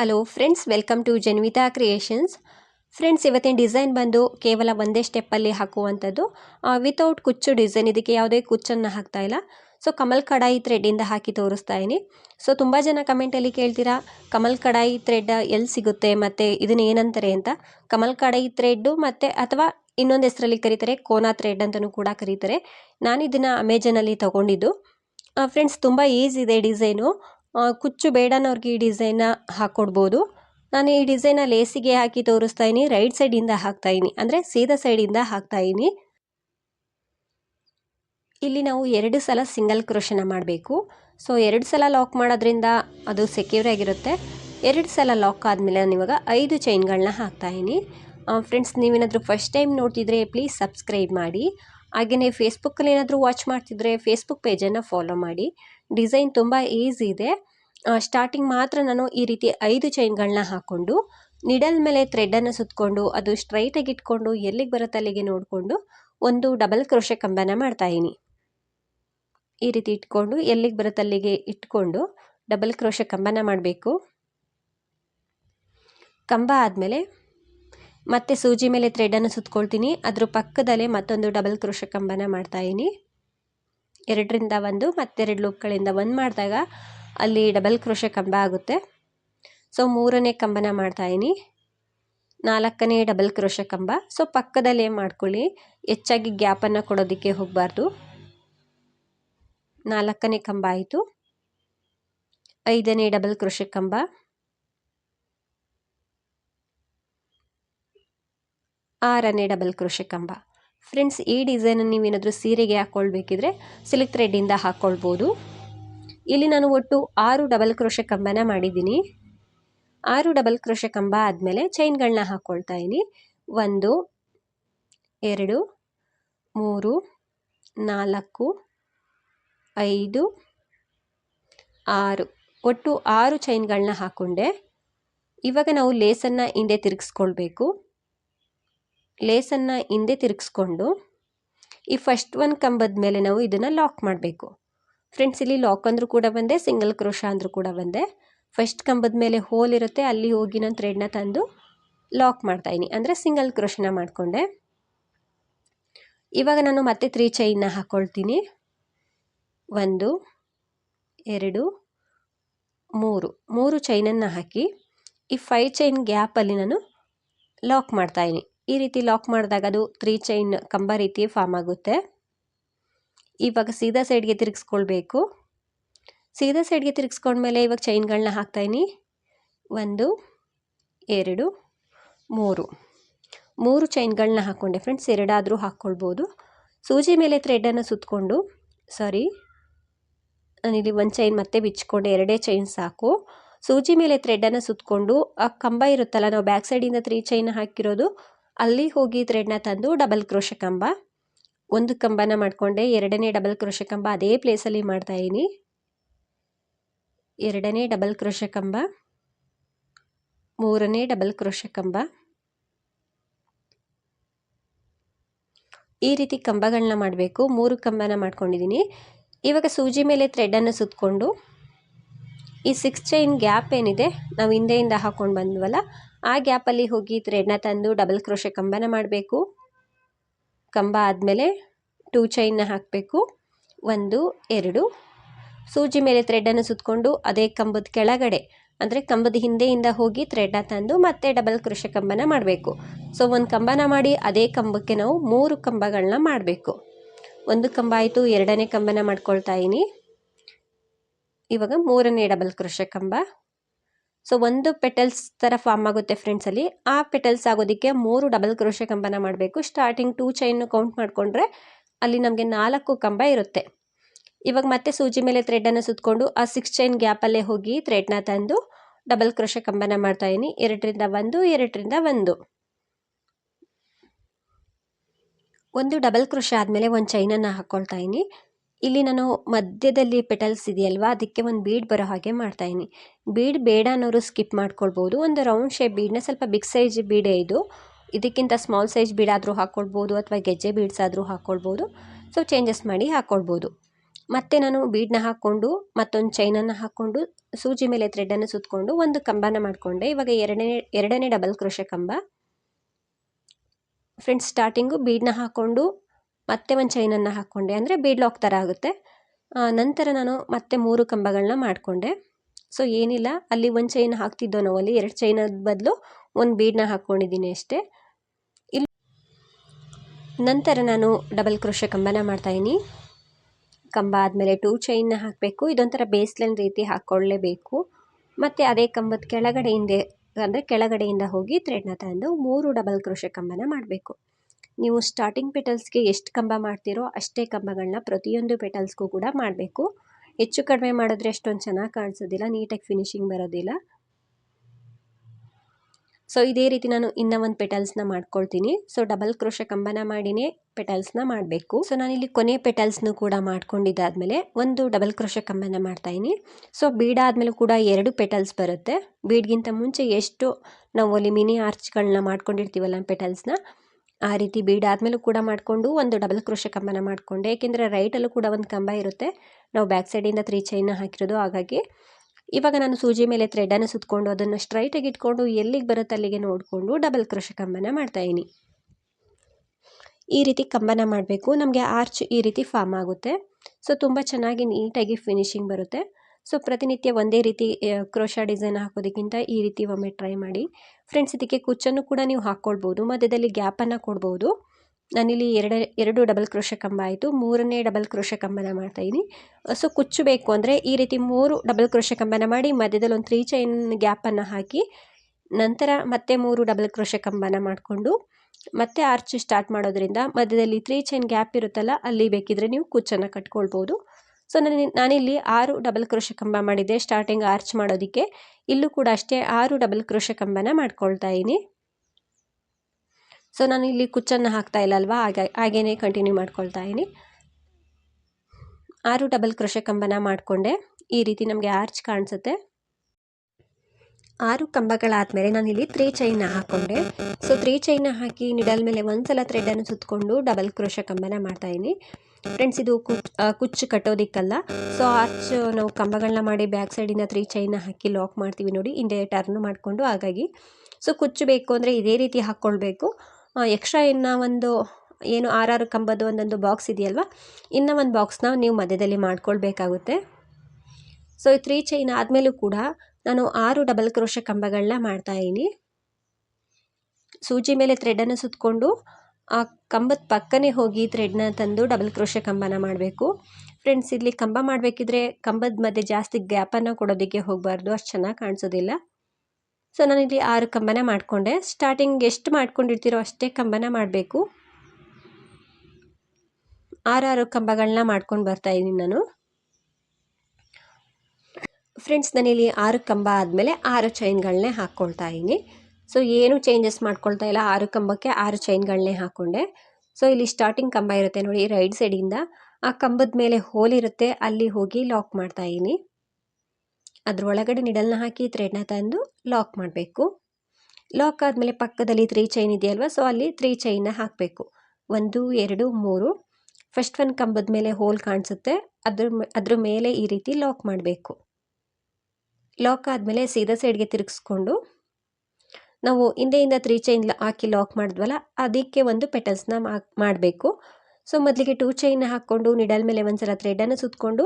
Hello friends welcome to Janvita creations friends ಇವತ್ತಿನ design ಬಂದು ಕೇವಲ ಒಂದೇ ಸ್ಟೆಪ್ಪಲ್ಲಿ ಹಾಕುವಂಥದ್ದು. ವಿತೌಟ್ ಕುಚ್ಚು ಡಿಸೈನ್ ಇದಕ್ಕೆ ಯಾವುದೇ ಕುಚ್ಚನ್ನು ಹಾಕ್ತಾ ಇಲ್ಲ. ಸೊ ಕಮಲ್ ಕಡಾಯಿ ಥ್ರೆಡ್ಡಿಂದ ಹಾಕಿ ತೋರಿಸ್ತಾ ಇದ್ದೀನಿ ಸೊ ತುಂಬ ಜನ ಕಮೆಂಟಲ್ಲಿ ಕೇಳ್ತೀರಾ, ಕಮಲ್ ಕಡಾಯಿ ಥ್ರೆಡ್ ಎಲ್ಲಿ ಸಿಗುತ್ತೆ ಮತ್ತು ಇದನ್ನ ಏನಂತಾರೆ ಅಂತ? ಕಮಲ್ ಕಡಾಯಿ ಥ್ರೆಡ್ಡು ಮತ್ತು ಅಥವಾ ಇನ್ನೊಂದು ಹೆಸರಲ್ಲಿ ಕರೀತಾರೆ, ಕೋನಾ ಥ್ರೆಡ್ ಅಂತಲೂ ಕೂಡ ಕರೀತಾರೆ. ನಾನು ಇದನ್ನು ಅಮೆಜಾನಲ್ಲಿ ತೊಗೊಂಡಿದ್ದು. ಫ್ರೆಂಡ್ಸ್ ತುಂಬ ಈಸಿ ಇದೆ ಡಿಸೈನು ಕುಚ್ಚು ಬೇಡನವ್ರಿಗೆ ಈ ಡಿಸೈನ್ನ ಹಾಕ್ಕೊಡ್ಬೋದು ನಾನು ಈ ಡಿಸೈನ ಲೇಸಿಗೆ ಹಾಕಿ ತೋರಿಸ್ತಾ ಇದ್ದೀನಿ. ರೈಟ್ ಸೈಡಿಂದ ಹಾಕ್ತಾ ಇದ್ದೀನಿ. ಅಂದರೆ ಸೀದಾ ಸೈಡಿಂದ ಹಾಕ್ತಾ ಇದ್ದೀನಿ. ಇಲ್ಲಿ ನಾವು ಎರಡು ಸಲ ಸಿಂಗಲ್ ಕ್ರೋಶನ ಮಾಡಬೇಕು. ಸೊ ಎರಡು ಸಲ ಲಾಕ್ ಮಾಡೋದ್ರಿಂದ ಅದು ಸೆಕ್ಯೂರ್ ಆಗಿರುತ್ತೆ. ಎರಡು ಸಲ ಲಾಕ್ ಆದಮೇಲೆ ನಾನು ಇವಾಗ ಐದು ಚೈನ್ಗಳನ್ನ ಹಾಕ್ತಾ ಇದ್ದೀನಿ. ಫ್ರೆಂಡ್ಸ್ ನೀವೇನಾದರೂ ಫಸ್ಟ್ ಟೈಮ್ ನೋಡ್ತಿದ್ರೆ ಪ್ಲೀಸ್ ಸಬ್ಸ್ಕ್ರೈಬ್ ಮಾಡಿ. ಹಾಗೆಯೇ ಫೇಸ್ಬುಕ್ಕಲ್ಲಿ ಏನಾದರೂ ವಾಚ್ ಮಾಡ್ತಿದ್ರೆ ಫೇಸ್ಬುಕ್ ಪೇಜನ್ನು ಫಾಲೋ ಮಾಡಿ. ಡಿಸೈನ್ ತುಂಬ ಈಸಿ ಇದೆ. ಸ್ಟಾರ್ಟಿಂಗ್ ಮಾತ್ರ ನಾನು ಈ ರೀತಿ ಐದು ಚೈನ್ಗಳನ್ನ ಹಾಕ್ಕೊಂಡು ನಿಡಲ್ ಮೇಲೆ ಥ್ರೆಡನ್ನು ಸುತ್ತಕೊಂಡು ಅದು ಸ್ಟ್ರೈಟಾಗಿ ಇಟ್ಕೊಂಡು, ಎಲ್ಲಿಗೆ ಬರುತ್ತೆ ಅಲ್ಲಿಗೆ ನೋಡಿಕೊಂಡು, ಒಂದು ಡಬಲ್ ಕ್ರೋಶೆ ಕಂಬನ ಮಾಡ್ತಾಯಿದ್ದೀನಿ ಈ ರೀತಿ ಇಟ್ಕೊಂಡು, ಎಲ್ಲಿಗೆ ಬರುತ್ತೆ ಅಲ್ಲಿಗೆ ಇಟ್ಕೊಂಡು ಡಬಲ್ ಕ್ರೋಶೆ ಕಂಬನ ಮಾಡಬೇಕು. ಕಂಬ ಆದಮೇಲೆ, ಮತ್ತೆ ಸೂಜಿ ಮೇಲೆ ಥ್ರೆಡನ್ನು ಸುತ್ಕೊಳ್ತೀನಿ. ಅದ್ರ ಪಕ್ಕದಲ್ಲೇ ಮತ್ತೊಂದು ಡಬಲ್ ಕ್ರೋಶ ಕಂಬನ ಮಾಡ್ತಾಯಿದ್ದೀನಿ ಎರಡರಿಂದ ಒಂದು, ಮತ್ತೆರಡು ಲೂಪ್ಗಳಿಂದ ಒಂದು ಮಾಡಿದಾಗ ಅಲ್ಲಿ ಡಬಲ್ ಕ್ರೋಶೆ ಕಂಬ ಆಗುತ್ತೆ. ಸೊ ಮೂರನೇ ಕಂಬನ ಮಾಡ್ತಾಯಿದ್ದೀನಿ ನಾಲ್ಕನೇ ಡಬಲ್ ಕ್ರೋಶ ಕಂಬ. ಸೊ ಪಕ್ಕದಲ್ಲೇ ಮಾಡ್ಕೊಳ್ಳಿ? ಹೆಚ್ಚಾಗಿ ಗ್ಯಾಪನ್ನು ಕೊಡೋದಕ್ಕೆ ಹೋಗಬಾರ್ದು. ನಾಲ್ಕನೇ ಕಂಬ ಆಯಿತು. ಐದನೇ ಡಬಲ್ ಕ್ರೋಶ ಕಂಬ. ಆರನೇ ಡಬಲ್ ಕ್ರೋಶೆ ಕಂಬ. ಫ್ರೆಂಡ್ಸ್ ಈ ಡಿಸೈನನ್ನು ನೀವೇನಾದರೂ ಸೀರೆಗೆ ಹಾಕ್ಕೊಳ್ಬೇಕಿದ್ರೆ ಸಿಲ್ಕ್ ಥ್ರೆಡ್ಡಿಂದ ಹಾಕ್ಕೊಳ್ಬೋದು ಇಲ್ಲಿ ನಾನು ಒಟ್ಟು ಆರು ಡಬಲ್ ಕ್ರೋಶೆ ಕಂಬನ ಮಾಡಿದ್ದೀನಿ. ಆರು ಡಬಲ್ ಕ್ರೋಶೆ ಕಂಬ ಆದಮೇಲೆ ಚೈನ್ಗಳನ್ನ ಹಾಕ್ಕೊಳ್ತಾ ಇದ್ದೀನಿ. ಒಂದು, ಎರಡು, ಮೂರು, ನಾಲ್ಕು, ಐದು, ಆರು. ಒಟ್ಟು ಆರು ಚೈನ್ಗಳನ್ನ ಹಾಕ್ಕೊಂಡೆ ಇವಾಗ ನಾವು ಲೇಸನ್ನು ಹಿಂದೆ ತಿರುಗಿಸ್ಕೊಳ್ಬೇಕು. ಲೇಸನ್ನು ಹಿಂದೆ ತಿರುಗಿಸ್ಕೊಂಡು ಈ ಫಸ್ಟ್ ಒಂದು ಕಂಬದ ಮೇಲೆ ನಾವು ಇದನ್ನು ಲಾಕ್ ಮಾಡಬೇಕು. ಫ್ರೆಂಡ್ಸ್ ಇಲ್ಲಿ ಲಾಕ್ ಅಂದರೂ ಕೂಡ ಬಂದೆ ಸಿಂಗಲ್ ಕ್ರೋಶ ಅಂದರೂ ಕೂಡ ಬಂದೆ. ಫಸ್ಟ್ ಕಂಬದ ಮೇಲೆ ಹೋಲ್ ಇರುತ್ತೆ, ಅಲ್ಲಿ ಹೋಗಿ ನಾನು ಥ್ರೆಡ್ನ ತಂದು ಲಾಕ್ ಮಾಡ್ತಾಯಿನಿ ಅಂದರೆ ಸಿಂಗಲ್ ಕ್ರೋಶನ ಮಾಡಿಕೊಂಡೆ. ಇವಾಗ ನಾನು ಮತ್ತೆ ತ್ರೀ ಚೈನ್ನ ಹಾಕ್ಕೊಳ್ತೀನಿ ಒಂದು, ಎರಡು, ಮೂರು. ಮೂರು ಚೈನನ್ನು ಹಾಕಿ, ಈ ಫೈ ಚೈನ್ ಗ್ಯಾಪಲ್ಲಿ ನಾನು ಲಾಕ್ ಮಾಡ್ತಾಯಿನಿ ಈ ರೀತಿ ಲಾಕ್ ಮಾಡಿದಾಗ ಅದು ತ್ರೀ ಚೈನ್ ಕಂಬ ರೀತಿ ಫಾರ್ಮ್ ಆಗುತ್ತೆ. ಇವಾಗ ಸೀದಾ ಸೈಡ್ಗೆ ತಿರುಗಿಸ್ಕೊಳ್ಬೇಕು. ಸೀದಾ ಸೈಡ್ಗೆ ತಿರುಗಿಸ್ಕೊಂಡ್ಮೇಲೆ ಇವಾಗ ಚೈನ್ಗಳನ್ನ ಹಾಕ್ತಾಯಿನಿ ಒಂದು, ಎರಡು, ಮೂರು. ಮೂರು ಚೈನ್ಗಳನ್ನ ಹಾಕ್ಕೊಂಡೆ ಫ್ರೆಂಡ್ಸ್ ಎರಡಾದರೂ ಹಾಕ್ಕೊಳ್ಬೋದು. ಸೂಜಿ ಮೇಲೆ ಥ್ರೆಡನ್ನು ಸುತ್ತಕೊಂಡು ಸಾರಿ ನಾನಿಲ್ಲಿ ಒಂದು ಚೈನ್ ಮತ್ತೆ ಬಿಚ್ಕೊಂಡು ಎರಡೇ ಚೈನ್ ಸಾಕು. ಸೂಜಿ ಮೇಲೆ ಥ್ರೆಡನ್ನು ಸುತ್ತಕೊಂಡು ಆ ಕಂಬ ಇರುತ್ತಲ್ಲ, ನಾವು ಬ್ಯಾಕ್ ಸೈಡಿಂದ ತ್ರೀ ಚೈನ್ ಹಾಕಿರೋದು, ಅಲ್ಲಿ ಹೋಗಿ ಥ್ರೆಡ್ನ ತಂದು ಡಬಲ್ ಕ್ರೋಶ ಕಂಬ. ಒಂದು ಕಂಬನ ಮಾಡಿಕೊಂಡೆ, ಎರಡನೇ ಡಬಲ್ ಕ್ರೋಶ ಕಂಬ ಅದೇ ಪ್ಲೇಸಲ್ಲಿ ಮಾಡ್ತಾಯಿದ್ದೀನಿ ಎರಡನೇ ಡಬಲ್ ಕ್ರೋಶ ಕಂಬ, ಮೂರನೇ ಡಬಲ್ ಕ್ರೋಶ ಕಂಬ. ಈ ರೀತಿ ಕಂಬಗಳನ್ನ ಮಾಡಬೇಕು. ಮೂರು ಕಂಬನ ಮಾಡ್ಕೊಂಡಿದ್ದೀನಿ. ಇವಾಗ ಸೂಜಿ ಮೇಲೆ ಥ್ರೆಡನ್ನು ಸುತ್ತಕೊಂಡು ಈ ಸಿಕ್ಸ್ ಚೈನ್ ಗ್ಯಾಪ್ ಏನಿದೆ, ನಾವು ಹಿಂದೆಯಿಂದ ಹಾಕ್ಕೊಂಡು ಬಂದ್ವಲ್ಲ, ಆ ಗ್ಯಾಪಲ್ಲಿ ಹೋಗಿ ಥ್ರೆಡ್ನ ತಂದು ಡಬಲ್ ಕ್ರೋಶೆ ಕಂಬನ ಮಾಡಬೇಕು. ಕಂಬ ಆದಮೇಲೆ ಟೂ ಚೈನ್ನ ಹಾಕಬೇಕು. ಒಂದು, ಎರಡು. ಸೂಜಿ ಮೇಲೆ ಥ್ರೆಡನ್ನು ಸುತ್ತಕೊಂಡು ಅದೇ ಕಂಬದ ಕೆಳಗಡೆ, ಅಂದರೆ ಕಂಬದ ಹಿಂದೆಯಿಂದ ಹೋಗಿ ಥ್ರೆಡ್ನ ತಂದು ಮತ್ತೆ ಡಬಲ್ ಕೃಷ ಕಂಬನ ಮಾಡಬೇಕು. ಸೊ ಒಂದು ಕಂಬನ ಮಾಡಿ ಅದೇ ಕಂಬಕ್ಕೆ ನಾವು ಮೂರು ಕಂಬಗಳನ್ನ ಮಾಡಬೇಕು. ಒಂದು ಕಂಬ ಆಯಿತು, ಎರಡನೇ ಕಂಬನ ಮಾಡ್ಕೊಳ್ತಾ ಇದ್ದೀನಿ ಇವಾಗ ಮೂರನೇ ಡಬಲ್ ಕೃಷ ಕಂಬ. ಸೊ ಒಂದು ಪೆಟಲ್ಸ್ ಥರ ಫಾರ್ಮ್ ಆಗುತ್ತೆ ಫ್ರೆಂಡ್ಸಲ್ಲಿ ಆ ಪೆಟಲ್ಸ್ ಆಗೋದಕ್ಕೆ ಮೂರು ಡಬಲ್ ಕ್ರೋಶೆ ಕಂಬನ ಮಾಡಬೇಕು. ಸ್ಟಾರ್ಟಿಂಗ್ ಟೂ ಚೈನ್ ಕೌಂಟ್ ಮಾಡಿಕೊಂಡ್ರೆ ಅಲ್ಲಿ ನಮಗೆ ನಾಲ್ಕು ಕಂಬ ಇರುತ್ತೆ. ಇವಾಗ ಮತ್ತೆ ಸೂಜಿ ಮೇಲೆ ಥ್ರೆಡನ್ನು ಸುತ್ತಕೊಂಡು ಆ ಸಿಕ್ಸ್ ಚೈನ್ ಗ್ಯಾಪಲ್ಲೇ ಹೋಗಿ ಥ್ರೆಡ್ನ ತಂದು ಡಬಲ್ ಕ್ರೋಶೆ ಕಂಬನ ಮಾಡ್ತಾಯಿದ್ದೀನಿ ಎರಡರಿಂದ ಒಂದು ಎರಡರಿಂದ ಒಂದು. ಒಂದು ಡಬಲ್ ಕ್ರೋಶೆ ಆದಮೇಲೆ ಒಂದು ಚೈನನ್ನು ಹಾಕ್ಕೊಳ್ತಾ ಇದ್ದೀನಿ ಇಲ್ಲಿ ನಾನು ಮಧ್ಯದಲ್ಲಿ ಪೆಟಲ್ಸ್ ಇದೆಯಲ್ವಾ? ಅದಕ್ಕೆ ಒಂದು ಬೀಡ್ ಬರೋ ಹಾಗೆ ಮಾಡ್ತಾಯಿದ್ದೀನಿ ಬೀಡ್ ಬೇಡ ಅನ್ನೋರು ಸ್ಕಿಪ್ ಮಾಡ್ಕೊಳ್ಬೋದು. ಒಂದು ರೌಂಡ್ ಶೇಪ್ ಬೀಡನ್ನ ಸ್ವಲ್ಪ ಬಿಗ್ ಸೈಜ್ ಬೀಡೇ ಇದು. ಇದಕ್ಕಿಂತ ಸ್ಮಾಲ್ ಸೈಜ್ ಬೀಡಾದರೂ ಹಾಕ್ಕೊಳ್ಬೋದು ಅಥವಾ ಗೆಜ್ಜೆ ಬೀಡ್ಸ್ ಆದರೂ ಹಾಕ್ಕೊಳ್ಬೋದು ಸೊ, ಚೇಂಜಸ್ ಮಾಡಿ ಹಾಕ್ಕೊಳ್ಬೋದು ಮತ್ತೆ ನಾನು ಬೀಡ್ನ ಹಾಕ್ಕೊಂಡು ಮತ್ತೊಂದು ಚೈನನ್ನು ಹಾಕ್ಕೊಂಡು ಸೂಜಿ ಮೇಲೆ ಥ್ರೆಡನ್ನು ಸುತ್ತಕೊಂಡು ಒಂದು ಕಂಬನ ಮಾಡಿಕೊಂಡೆ. ಇವಾಗ ಎರಡನೇ ಎರಡನೇ ಡಬಲ್ ಕ್ರೋಶೆ ಕಂಬ. ಫ್ರೆಂಡ್ಸ್, ಸ್ಟಾರ್ಟಿಂಗು ಬೀಡನ್ನ ಹಾಕ್ಕೊಂಡು ಮತ್ತೆ ಒಂದು ಚೈನನ್ನು ಹಾಕ್ಕೊಂಡೆ ಅಂದರೆ ಬೀಡ್ ಲಾಕ್ ಥರ ಆಗುತ್ತೆ. ನಂತರ ನಾನು ಮತ್ತೆ ಮೂರು ಕಂಬಗಳನ್ನ ಮಾಡಿಕೊಂಡೆ. ಸೊ ಏನಿಲ್ಲ. ಅಲ್ಲಿ ಒಂದು ಚೈನ್ ಹಾಕ್ತಿದ್ದೋ ಅಲ್ಲಿ ಎರಡು ಚೈನದ ಬದಲು ಒಂದು ಬೀಡನ್ನ ಹಾಕ್ಕೊಂಡಿದ್ದೀನಿ ಅಷ್ಟೇ. ಇಲ್ಲಿ ನಂತರ ನಾನು ಡಬಲ್ ಕ್ರೋಶ ಕಂಬನ ಮಾಡ್ತಾಯಿದ್ದೀನಿ ಕಂಬ ಆದಮೇಲೆ ಟೂ ಚೈನ್ನ ಹಾಕಬೇಕು. ಇದೊಂಥರ ಬೇಸ್ಲೈನ್ ರೀತಿ ಹಾಕ್ಕೊಳ್ಳೇಬೇಕು ಮತ್ತು ಅದೇ ಕಂಬದ ಕೆಳಗಡೆಯಿಂದ, ಅಂದರೆ ಕೆಳಗಡೆಯಿಂದ ಹೋಗಿ ಥ್ರೆಡ್ನ ತಂದು ಮೂರು ಡಬಲ್ ಕ್ರೋಶ ಕಂಬನ ಮಾಡಬೇಕು. ನೀವು ಸ್ಟಾರ್ಟಿಂಗ್ ಪೆಟಲ್ಸ್ಗೆ ಎಷ್ಟು ಕಂಬ ಮಾಡ್ತೀರೋ ಅಷ್ಟೇ ಕಂಬಗಳನ್ನ ಪ್ರತಿಯೊಂದು ಪೆಟಲ್ಸ್ಗೂ ಕೂಡ ಮಾಡಬೇಕು. ಹೆಚ್ಚು ಕಡಿಮೆ ಮಾಡಿದ್ರೆ ಅಷ್ಟೊಂದು ಚೆನ್ನಾಗಿ ಕಾಣಿಸೋದಿಲ್ಲ, ನೀಟಾಗಿ ಫಿನಿಶಿಂಗ್ ಬರೋದಿಲ್ಲ. ಸೊ ಇದೇ ರೀತಿ ನಾನು ಇನ್ನೂ ಒಂದು ಪೆಟಲ್ಸ್ನ ಮಾಡ್ಕೊಳ್ತೀನಿ. ಸೊ ಡಬಲ್ ಕ್ರೋಶ ಕಂಬನ ಮಾಡಿನೇ ಪೆಟಲ್ಸ್ನ ಮಾಡಬೇಕು. ಸೊ ನಾನಿಲ್ಲಿ ಕೊನೆ ಪೆಟಲ್ಸ್ನು ಕೂಡ ಮಾಡ್ಕೊಂಡಿದ್ದಾದಮೇಲೆ ಒಂದು ಡಬಲ್ ಕ್ರೋಶ ಕಂಬನ ಮಾಡ್ತಾಯಿನಿ ಸೊ ಬೀಡಾದಮೇಲೂ ಕೂಡ ಎರಡು ಪೆಟಲ್ಸ್ ಬರುತ್ತೆ. ಬೀಡ್ಗಿಂತ ಮುಂಚೆ ಎಷ್ಟು ನಾವು ಅಲ್ಲಿ ಮಿನಿ ಆರ್ಚ್ಗಳನ್ನ ಮಾಡ್ಕೊಂಡಿರ್ತೀವಲ್ಲ ಪೆಟಲ್ಸ್ನ ಆ ರೀತಿ ಬೀಡಾದ್ಮೇಲೂ ಕೂಡ ಮಾಡಿಕೊಂಡು ಒಂದು ಡಬಲ್ ಕ್ರೋಶ ಕಂಬನ ಮಾಡಿಕೊಂಡೆ, ಏಕೆಂದರೆ ರೈಟಲ್ಲೂ ಕೂಡ ಒಂದು ಕಂಬ ಇರುತ್ತೆ. ನಾವು ಬ್ಯಾಕ್ ಸೈಡಿಂದ ತ್ರೀ ಚೈನ್ನ ಹಾಕಿರೋದು ಹಾಗಾಗಿ. ಇವಾಗ ನಾನು ಸೂಜಿ ಮೇಲೆ ಥ್ರೆಡನ್ನು ಸುತ್ತಕೊಂಡು ಅದನ್ನು ಸ್ಟ್ರೈಟಾಗಿ ಇಟ್ಕೊಂಡು ಎಲ್ಲಿಗೆ ಬರುತ್ತೆ ಅಲ್ಲಿಗೆ ನೋಡಿಕೊಂಡು ಡಬಲ್ ಕ್ರೋಶ ಕಂಬನ ಮಾಡ್ತಾಯಿನಿ ಈ ರೀತಿ ಕಂಬನ ಮಾಡಬೇಕು. ನಮಗೆ ಆರ್ಚ್ ಈ ರೀತಿ ಫಾರ್ಮ್ ಆಗುತ್ತೆ. ಸೊ ತುಂಬ ಚೆನ್ನಾಗಿ ನೀಟಾಗಿ ಫಿನಿಶಿಂಗ್ ಬರುತ್ತೆ. ಸೊ ಪ್ರತಿನಿತ್ಯ ಒಂದೇ ರೀತಿ ಕ್ರೋಶ ಡಿಸೈನ್ ಹಾಕೋದಕ್ಕಿಂತ ಈ ರೀತಿ ಒಮ್ಮೆ ಟ್ರೈ ಮಾಡಿ. ಫ್ರೆಂಡ್ಸ್, ಇದಕ್ಕೆ ಕುಚ್ಚನ್ನು ಕೂಡ ನೀವು ಹಾಕ್ಕೊಳ್ಬೋದು. ಮಧ್ಯದಲ್ಲಿ ಗ್ಯಾಪನ್ನು ಕೊಡ್ಬೋದು. ನಾನಿಲ್ಲಿ ಎರಡು ಎರಡು ಡಬಲ್ ಕ್ರೋಶ ಕಂಬ ಆಯಿತು. ಮೂರನೇ ಡಬಲ್ ಕ್ರೋಶ ಕಂಬನ ಮಾಡ್ತಾಯಿದ್ದೀನಿ ಸೊ ಕುಚ್ಚು ಬೇಕು ಅಂದರೆ ಈ ರೀತಿ ಮೂರು ಡಬಲ್ ಕ್ರೋಶ ಕಂಬನ ಮಾಡಿ ಮಧ್ಯದಲ್ಲಿ ಒಂದು ತ್ರೀ ಚೈನ್ ಗ್ಯಾಪನ್ನು ಹಾಕಿ, ನಂತರ ಮತ್ತೆ ಮೂರು ಡಬಲ್ ಕ್ರೋಶ ಕಂಬನ ಮಾಡಿಕೊಂಡು, ಮತ್ತೆ ಆರ್ಚ್ ಸ್ಟಾರ್ಟ್ ಮಾಡೋದ್ರಿಂದ ಮಧ್ಯದಲ್ಲಿ ತ್ರೀ ಚೈನ್ ಗ್ಯಾಪ್ ಇರುತ್ತಲ್ಲ, ಅಲ್ಲಿ ಬೇಕಿದ್ರೆ ನೀವು ಕುಚ್ಚನ್ನು ಕಟ್ಕೊಳ್ಬೋದು. ಸೊ ನಾನು ನಾನಿಲ್ಲಿ ಆರು ಡಬಲ್ ಕ್ರೋಶ ಕಂಬ ಮಾಡಿದ್ದೆ ಸ್ಟಾರ್ಟಿಂಗ್ ಆರ್ಚ್ ಮಾಡೋದಕ್ಕೆ. ಇಲ್ಲೂ ಕೂಡ ಅಷ್ಟೇ ಆರು ಡಬಲ್ ಕ್ರೋಶ ಕಂಬನ ಮಾಡ್ಕೊಳ್ತಾ ಇದ್ದೀನಿ. ಸೊ ನಾನು ಇಲ್ಲಿ ಕುಚ್ಚನ್ನು ಹಾಕ್ತಾ ಇಲ್ಲ ಅಲ್ವಾ? ಹಾಗೆ ಕಂಟಿನ್ಯೂ ಮಾಡ್ಕೊಳ್ತಾ ಇದ್ದೀನಿ. ಆರು ಡಬಲ್ ಕ್ರೋಶ ಕಂಬನ ಮಾಡಿಕೊಂಡೆ. ಈ ರೀತಿ ನಮಗೆ ಆರ್ಚ್ ಕಾಣಿಸುತ್ತೆ. ಆರು ಕಂಬಗಳಾದಮೇಲೆ ನಾನು ಇಲ್ಲಿ ತ್ರೀ ಚೈನ್ನ ಹಾಕ್ಕೊಂಡೆ ಸೊ ತ್ರೀ ಚೈನ್ನ ಹಾಕಿ ನಿಡಲ್ ಮೇಲೆ ಒಂದ್ಸಲ ಥ್ರೆಡನ್ನು ಸುತ್ತಕೊಂಡು ಡಬಲ್ ಕ್ರೋಶ ಕಂಬನ ಮಾಡ್ತಾಯಿದ್ದೀನಿ ಫ್ರೆಂಡ್ಸ್ ಇದು ಕುಚ್ಚು ಕಟ್ಟೋದಿಕ್ಕಲ್ಲ. ಸೊ ಆರ್ಚ್ ನಾವು ಕಂಬಗಳನ್ನ ಮಾಡಿ ಬ್ಯಾಕ್ ಸೈಡಿಂದ ತ್ರೀ ಚೈನ್ನ ಹಾಕಿ ಲಾಕ್ ಮಾಡ್ತೀವಿ ನೋಡಿ, ಹಿಂದೆ ಟರ್ನ್ ಮಾಡಿಕೊಂಡು ಹಾಗಾಗಿ. ಸೊ ಕುಚ್ಚು ಬೇಕು ಅಂದರೆ ಇದೇ ರೀತಿ ಹಾಕ್ಕೊಳ್ಬೇಕು. ಎಕ್ಸ್ಟ್ರಾ ಇನ್ನು ಒಂದು ಏನು ಆರಾರು ಕಂಬದ್ದು ಒಂದೊಂದು ಬಾಕ್ಸ್ ಇದೆಯಲ್ವ? ಇನ್ನು ಒಂದು ಬಾಕ್ಸ್ನ ನೀವು ಮಧ್ಯದಲ್ಲಿ ಮಾಡ್ಕೊಳ್ಬೇಕಾಗುತ್ತೆ. ಸೊ ಈ ತ್ರೀ ಚೈನ್ ಆದಮೇಲೂ ಕೂಡ ನಾನು ಆರು ಡಬಲ್ ಕ್ರೋಶ ಕಂಬಗಳನ್ನ ಮಾಡ್ತಾಯಿದ್ದೀನಿ ಸೂಜಿ ಮೇಲೆ ಥ್ರೆಡನ್ನು ಸುತ್ತಕೊಂಡು ಆ ಕಂಬದ ಪಕ್ಕನೇ ಹೋಗಿ ಥ್ರೆಡ್ನ ತಂದು ಡಬಲ್ ಕ್ರೋಶ ಕಂಬನ ಮಾಡಬೇಕು. ಫ್ರೆಂಡ್ಸ್ ಇಲ್ಲಿ ಕಂಬ ಮಾಡಬೇಕಿದ್ರೆ ಕಂಬದ ಮಧ್ಯೆ ಜಾಸ್ತಿ ಗ್ಯಾಪನ್ನು ಕೊಡೋದಕ್ಕೆ ಹೋಗಬಾರ್ದು, ಅಷ್ಟು ಚೆನ್ನಾಗಿ ಕಾಣಿಸೋದಿಲ್ಲ. ಸೊ ನಾನಿಲ್ಲಿ ಆರು ಕಂಬನ ಮಾಡಿಕೊಂಡೆ. ಸ್ಟಾರ್ಟಿಂಗ್ ಎಷ್ಟು ಮಾಡ್ಕೊಂಡಿರ್ತೀರೋ ಅಷ್ಟೇ ಕಂಬನ ಮಾಡಬೇಕು. ಆರಾರು ಕಂಬಗಳನ್ನ ಮಾಡ್ಕೊಂಡು ಬರ್ತಾ ಇದ್ದೀನಿ ನಾನು. ಫ್ರೆಂಡ್ಸ್ ನಾನಿಲ್ಲಿ ಆರು ಕಂಬ ಆದಮೇಲೆ ಆರು ಚೈನ್ಗಳನ್ನೇ ಹಾಕ್ಕೊಳ್ತಾ ಇದ್ದೀನಿ. ಸೊ ಏನು ಚೇಂಜಸ್ ಮಾಡ್ಕೊಳ್ತಾ ಇಲ್ಲ, ಆರು ಕಂಬಕ್ಕೆ ಆರು ಚೈನ್ಗಳನ್ನೇ ಹಾಕ್ಕೊಂಡೆ ಸೊ ಇಲ್ಲಿ ಸ್ಟಾರ್ಟಿಂಗ್ ಕಂಬ ಇರುತ್ತೆ ನೋಡಿ ರೈಟ್ ಸೈಡಿಂದ ಆ ಕಂಬದ ಮೇಲೆ ಹೋಲ್ ಇರುತ್ತೆ, ಅಲ್ಲಿ ಹೋಗಿ ಲಾಕ್ ಮಾಡ್ತಾ ಇದ್ದೀನಿ. ಅದರೊಳಗಡೆ ನಿಡಲ್ನ ಹಾಕಿ ಥ್ರೆಡ್ನ ತಂದು ಲಾಕ್ ಮಾಡಬೇಕು. ಲಾಕ್ ಆದಮೇಲೆ ಪಕ್ಕದಲ್ಲಿ ತ್ರೀ ಚೈನ್ ಇದೆಯಲ್ವ ಸೊ ಅಲ್ಲಿ ತ್ರೀ ಚೈನ್ನ ಹಾಕಬೇಕು. ಒಂದು, ಎರಡು, ಮೂರು. ಫಸ್ಟ್ ಒಂದು ಕಂಬದ ಮೇಲೆ ಹೋಲ್ ಕಾಣಿಸುತ್ತೆ, ಅದ್ರ ಅದ್ರ ಮೇಲೆ ಈ ರೀತಿ ಲಾಕ್ ಮಾಡಬೇಕು. ಲಾಕ್ ಆದಮೇಲೆ ಸೀದಾ ಸೈಡ್ಗೆ ತಿರುಗಿಸ್ಕೊಂಡು, ನಾವು ಹಿಂದೆಯಿಂದ ತ್ರೀ ಚೈನ್ ಹಾಕಿ ಲಾಕ್ ಮಾಡಿದ್ವಲ್ಲ, ಅದಕ್ಕೆ ಒಂದು ಪೆಟಲ್ಸ್ನ ಮಾಡಬೇಕು. ಸೊ ಮೊದಲಿಗೆ ಟೂ ಚೈನ್ ಹಾಕ್ಕೊಂಡು ನಿಡಲ್ ಮೇಲೆ ಒಂದ್ಸಲ ಥ್ರೆಡನ್ನು ಸುತ್ತಕೊಂಡು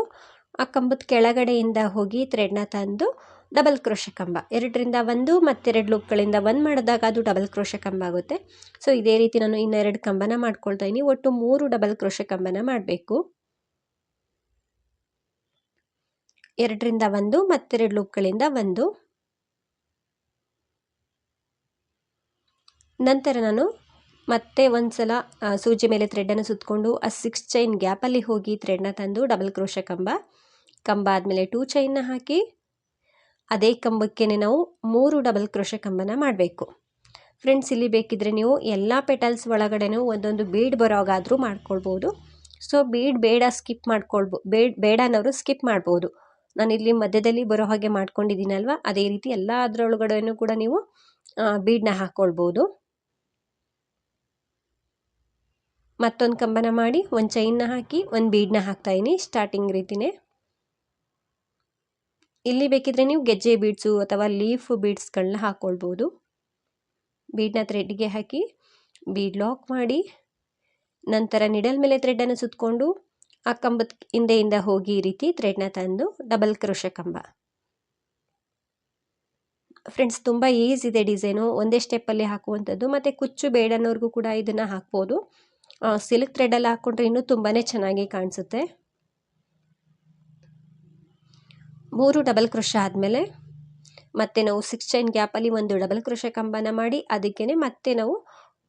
ಆ ಕಂಬದ ಕೆಳಗಡೆಯಿಂದ ಹೋಗಿ ಥ್ರೆಡ್ನ ತಂದು ಡಬಲ್ ಕ್ರೋಶ ಕಂಬ. ಎರಡರಿಂದ ಒಂದು ಮತ್ತೆರಡು ಲೂಪ್ಗಳಿಂದ ಒಂದು ಮಾಡಿದಾಗ ಅದು ಡಬಲ್ ಕ್ರೋಶ ಕಂಬ ಆಗುತ್ತೆ. ಸೊ ಇದೇ ರೀತಿ ನಾನು ಇನ್ನೆರಡು ಕಂಬನ ಮಾಡ್ಕೊಳ್ತಾ ಇದ್ದೀನಿ ಒಟ್ಟು ಮೂರು ಡಬಲ್ ಕ್ರೋಶ ಕಂಬನ ಮಾಡಬೇಕು. ಎರಡರಿಂದ ಒಂದು ಮತ್ತೆರಡು ಲೂಪ್ಗಳಿಂದ ಒಂದು. ನಂತರ ನಾನು ಮತ್ತೆ ಒಂದು ಸಲ ಸೂಜಿ ಮೇಲೆ ಥ್ರೆಡನ್ನು ಸುತ್ತಕೊಂಡು ಆ ಸಿಕ್ಸ್ ಚೈನ್ ಗ್ಯಾಪಲ್ಲಿ ಹೋಗಿ ಥ್ರೆಡ್ನ ತಂದು ಡಬಲ್ ಕ್ರೋಶ ಕಂಬ. ಕಂಬ ಆದಮೇಲೆ ಟೂ ಚೈನ್ನ ಹಾಕಿ, ಅದೇ ಕಂಬಕ್ಕೆ ನಾವು ಮೂರು ಡಬಲ್ ಕ್ರೋಶ ಕಂಬನ ಮಾಡಬೇಕು. ಫ್ರೆಂಡ್ಸ್ ಇಲ್ಲಿ ಬೇಕಿದ್ರೆ ನೀವು ಎಲ್ಲ ಪೆಟಲ್ಸ್ ಒಳಗಡೆನೂ ಒಂದೊಂದು ಬೀಡ್ ಬರೋಗಾದರೂ ಮಾಡ್ಕೊಳ್ಬೋದು. ಸೊ ಬೀಡ್ ಬೇಡ ಸ್ಕಿಪ್ ಮಾಡ್ಕೊಳ್ಬೋ, ಬೇಡ ಬೇಡನವರು ಸ್ಕಿಪ್ ಮಾಡ್ಬೋದು. ನಾನು ಇಲ್ಲಿ ಮಧ್ಯದಲ್ಲಿ ಬರೋ ಹಾಗೆ ಮಾಡ್ಕೊಂಡಿದ್ದೀನಲ್ವ? ಅದೇ ರೀತಿ ಎಲ್ಲ ಅದರೊಳಗಡೆಯೂ ಕೂಡ ನೀವು ಬೀಡನ್ನ ಹಾಕ್ಕೊಳ್ಬೋದು ಮತ್ತೊಂದು ಕಂಬನ ಮಾಡಿ, ಒಂದು ಚೈನ್ನ ಹಾಕಿ, ಒಂದು ಬೀಡನ್ನ ಹಾಕ್ತಾಯಿನಿ ಸ್ಟಾರ್ಟಿಂಗ್ ರೀತಿನೇ. ಇಲ್ಲಿ ಬೇಕಿದ್ರೆ ನೀವು ಗೆಜ್ಜೆ ಬೀಡ್ಸು ಅಥವಾ ಲೀಫ್ ಬೀಡ್ಸ್ಗಳನ್ನ ಹಾಕ್ಕೊಳ್ಬೋದು ಬೀಡನ್ನ ಥ್ರೆಡ್ಗೆ ಹಾಕಿ, ಬೀಡ್ ಲಾಕ್ ಮಾಡಿ, ನಂತರ ನಿಡಲ್ ಮೇಲೆ ಥ್ರೆಡನ್ನು ಸುತ್ತಕೊಂಡು ಆ ಕಂಬದ ಹಿಂದೆಯಿಂದ ಹೋಗಿ ಈ ರೀತಿ ಥ್ರೆಡ್ನ ತಂದು ಡಬಲ್ ಕ್ರೋಶ ಕಂಬ. ಫ್ರೆಂಡ್ಸ್ ತುಂಬ ಈಸಿ ಇದೆ ಡಿಸೈನು ಒಂದೇ ಸ್ಟೆಪ್ಪಲ್ಲಿ ಹಾಕುವಂಥದ್ದು. ಮತ್ತು ಕುಚ್ಚು ಬೇಡನವ್ರಿಗೂ ಕೂಡ ಇದನ್ನು ಹಾಕ್ಬೋದು. ಸಿಲ್ಕ್ ಥ್ರೆಡಲ್ಲಿ ಹಾಕ್ಕೊಂಡ್ರೆ ಇನ್ನೂ ತುಂಬಾ ಚೆನ್ನಾಗಿ ಕಾಣಿಸುತ್ತೆ. ಮೂರು ಡಬಲ್ ಕ್ರೋಶ ಆದಮೇಲೆ ಮತ್ತೆ ನಾವು ಸಿಕ್ಸ್ ಚೈನ್ ಗ್ಯಾಪಲ್ಲಿ ಒಂದು ಡಬಲ್ ಕ್ರೋಶ ಕಂಬನ ಮಾಡಿ ಅದಕ್ಕೇ ಮತ್ತೆ ನಾವು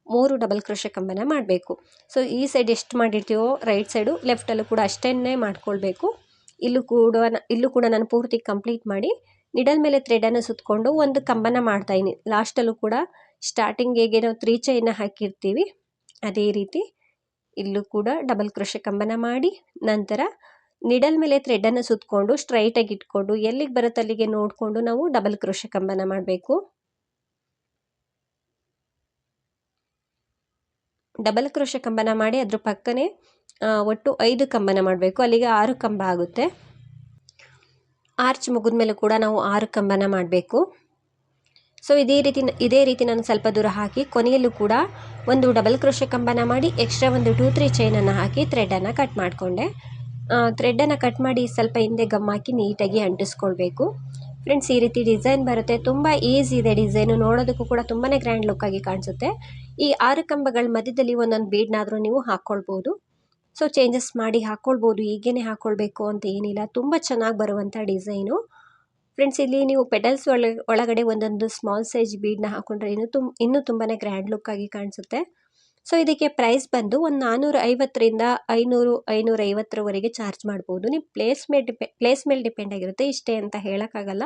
ಮೂರು ಡಬಲ್ ಕ್ರೋಶೆ ಕಂಬನ ಮಾಡಬೇಕು. ಸೊ ಈ ಸೈಡ್ ಎಷ್ಟು ಮಾಡಿರ್ತೀವೋ ರೈಟ್ ಸೈಡು ಲೆಫ್ಟಲ್ಲೂ ಕೂಡ ಅಷ್ಟನ್ನೇ ಮಾಡ್ಕೊಳ್ಬೇಕು. ಇಲ್ಲೂ ಕೂಡ ಇಲ್ಲೂ ಕೂಡ ನಾನು ಪೂರ್ತಿ ಕಂಪ್ಲೀಟ್ ಮಾಡಿ ನಿಡಲ್ ಮೇಲೆ ಥ್ರೆಡನ್ನು ಸುತ್ತಕೊಂಡು ಒಂದು ಕಂಬನ ಮಾಡ್ತಾಯಿನಿ ಲಾಸ್ಟಲ್ಲೂ ಕೂಡ ಸ್ಟಾರ್ಟಿಂಗ್ ಹೇಗೆ ನಾವು ತ್ರೀ ಚೈನ ಹಾಕಿರ್ತೀವಿ, ಅದೇ ರೀತಿ ಇಲ್ಲೂ ಕೂಡ ಡಬಲ್ ಕ್ರೋಶೆ ಕಂಬನ ಮಾಡಿ, ನಂತರ ನಿಡಲ್ ಮೇಲೆ ಥ್ರೆಡನ್ನು ಸುತ್ತಕೊಂಡು ಸ್ಟ್ರೈಟಾಗಿ ಇಟ್ಕೊಂಡು ಎಲ್ಲಿಗೆ ಬರುತ್ತೆ ಅಲ್ಲಿಗೆ ನೋಡಿಕೊಂಡು ನಾವು ಡಬಲ್ ಕ್ರೋಶೆ ಕಂಬನ ಮಾಡಬೇಕು. ಡಬಲ್ ಕ್ರೋಶ ಕಂಬನ ಮಾಡಿ ಅದ್ರ ಪಕ್ಕನೇ ಒಟ್ಟು ಐದು ಕಂಬನ ಮಾಡಬೇಕು. ಅಲ್ಲಿಗೆ ಆರು ಕಂಬ ಆಗುತ್ತೆ. ಆರ್ಚ್ ಮುಗಿದ ಮೇಲೆ ಕೂಡ ನಾವು ಆರು ಕಂಬನ ಮಾಡಬೇಕು. ಸೊ ಇದೇ ರೀತಿ ಇದೇ ರೀತಿ ನಾನು ಸ್ವಲ್ಪ ದೂರ ಹಾಕಿ, ಕೊನೆಯಲ್ಲೂ ಕೂಡ ಒಂದು ಡಬಲ್ ಕ್ರೋಶ ಕಂಬನ ಮಾಡಿ ಎಕ್ಸ್ಟ್ರಾ ಒಂದು ಟೂ ತ್ರೀ ಚೈನನ್ನು ಹಾಕಿ ಥ್ರೆಡನ್ನು ಕಟ್ ಮಾಡಿಕೊಂಡೆ. ಥ್ರೆಡನ್ನು ಕಟ್ ಮಾಡಿ ಸ್ವಲ್ಪ ಹಿಂದೆ ಗಮ್ ಹಾಕಿ ನೀಟಾಗಿ ಅಂಟಿಸ್ಕೊಳ್ಬೇಕು. ಫ್ರೆಂಡ್ಸ್ ಈ ರೀತಿ ಡಿಸೈನ್ ಬರುತ್ತೆ. ತುಂಬ ಈಸಿ ಇದೆ ಡಿಸೈನು ನೋಡೋದಕ್ಕೂ ಕೂಡ ತುಂಬಾ ಗ್ರ್ಯಾಂಡ್ ಲುಕ್ಕಾಗಿ ಕಾಣಿಸುತ್ತೆ. ಈ ಆರು ಕಂಬಗಳ ಮಧ್ಯದಲ್ಲಿ ಒಂದೊಂದು ಬೀಡ್ನಾದರೂ ನೀವು ಹಾಕ್ಕೊಳ್ಬೋದು ಸೊ ಚೇಂಜಸ್ ಮಾಡಿ ಹಾಕ್ಕೊಳ್ಬೋದು ಈಗೇನೆ ಹಾಕ್ಕೊಳ್ಬೇಕು ಅಂತ ಏನಿಲ್ಲ. ತುಂಬ ಚೆನ್ನಾಗಿ ಬರುವಂಥ ಡಿಸೈನು ಫ್ರೆಂಡ್ಸ್ ಇಲ್ಲಿ ನೀವು ಪೆಟಲ್ಸ್ ಒಳ, ಒಳಗಡೆ ಒಂದೊಂದು ಸ್ಮಾಲ್ ಸೈಜ್ ಬೀಡ್ನ ಹಾಕ್ಕೊಂಡ್ರೆ ಇನ್ನೂ ತುಂಬ ಇನ್ನೂ ತುಂಬಾ ಗ್ರ್ಯಾಂಡ್ ಲುಕ್ ಆಗಿ ಕಾಣಿಸುತ್ತೆ. ಸೊ ಇದಕ್ಕೆ ಪ್ರೈಸ್ ಬಂದು ಒಂದು ನಾನ್ನೂರ ಐವತ್ತರಿಂದ ಐನೂರು ಐನೂರ ಐವತ್ತರವರೆಗೆ ಚಾರ್ಜ್ ಮಾಡ್ಬೋದು. ನೀವು ಪ್ಲೇಸ್ ಮೇಲೆ ಡಿಪೆ ಪ್ಲೇಸ್ ಮೇಲೆ ಡಿಪೆಂಡ್ ಆಗಿರುತ್ತೆ, ಇಷ್ಟೇ ಅಂತ ಹೇಳೋಕ್ಕಾಗಲ್ಲ.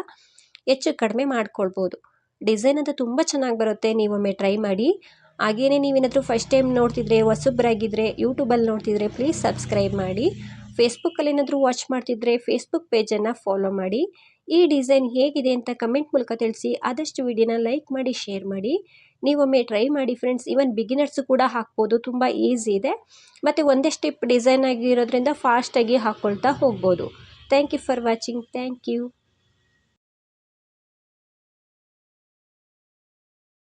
ಹೆಚ್ಚು ಕಡಿಮೆ ಮಾಡ್ಕೊಳ್ಬೋದು. ಡಿಸೈನ್ ಅಂತ ತುಂಬ ಚೆನ್ನಾಗಿ ಬರುತ್ತೆ ನೀವೊಮ್ಮೆ ಟ್ರೈ ಮಾಡಿ. ಹಾಗೇನೇ ನೀವೇನಾದರೂ ಫಸ್ಟ್ ಟೈಮ್ ನೋಡ್ತಿದ್ರೆ ಹೊಸಬ್ರಾಗಿದ್ದರೆ ಯೂಟ್ಯೂಬಲ್ಲಿ ನೋಡ್ತಿದ್ರೆ ಪ್ಲೀಸ್ ಸಬ್ಸ್ಕ್ರೈಬ್ ಮಾಡಿ. ಫೇಸ್ಬುಕ್ಕಲ್ಲಿ ಏನಾದರೂ ವಾಚ್ ಮಾಡ್ತಿದ್ರೆ ಫೇಸ್ಬುಕ್ ಪೇಜನ್ನು ಫಾಲೋ ಮಾಡಿ. ಈ ಡಿಸೈನ್ ಹೇಗಿದೆ ಅಂತ ಕಮೆಂಟ್ ಮೂಲಕ ತಿಳಿಸಿ. ಆದಷ್ಟು ವಿಡಿಯೋನ ಲೈಕ್ ಮಾಡಿ ಶೇರ್ ಮಾಡಿ. ನೀವೊಮ್ಮೆ ಟ್ರೈ ಮಾಡಿ ಫ್ರೆಂಡ್ಸ್ ಈವನ್ ಬಿಗಿನರ್ಸು ಕೂಡ ಹಾಕ್ಬೋದು. ತುಂಬ ಈಸಿ ಇದೆ. ಮತ್ತು ಒಂದೇ ಸ್ಟೆಪ್ ಡಿಸೈನ್ ಆಗಿರೋದ್ರಿಂದ ಫಾಸ್ಟಾಗಿ ಹಾಕ್ಕೊಳ್ತಾ ಹೋಗ್ಬೋದು. Thank you for watching thank you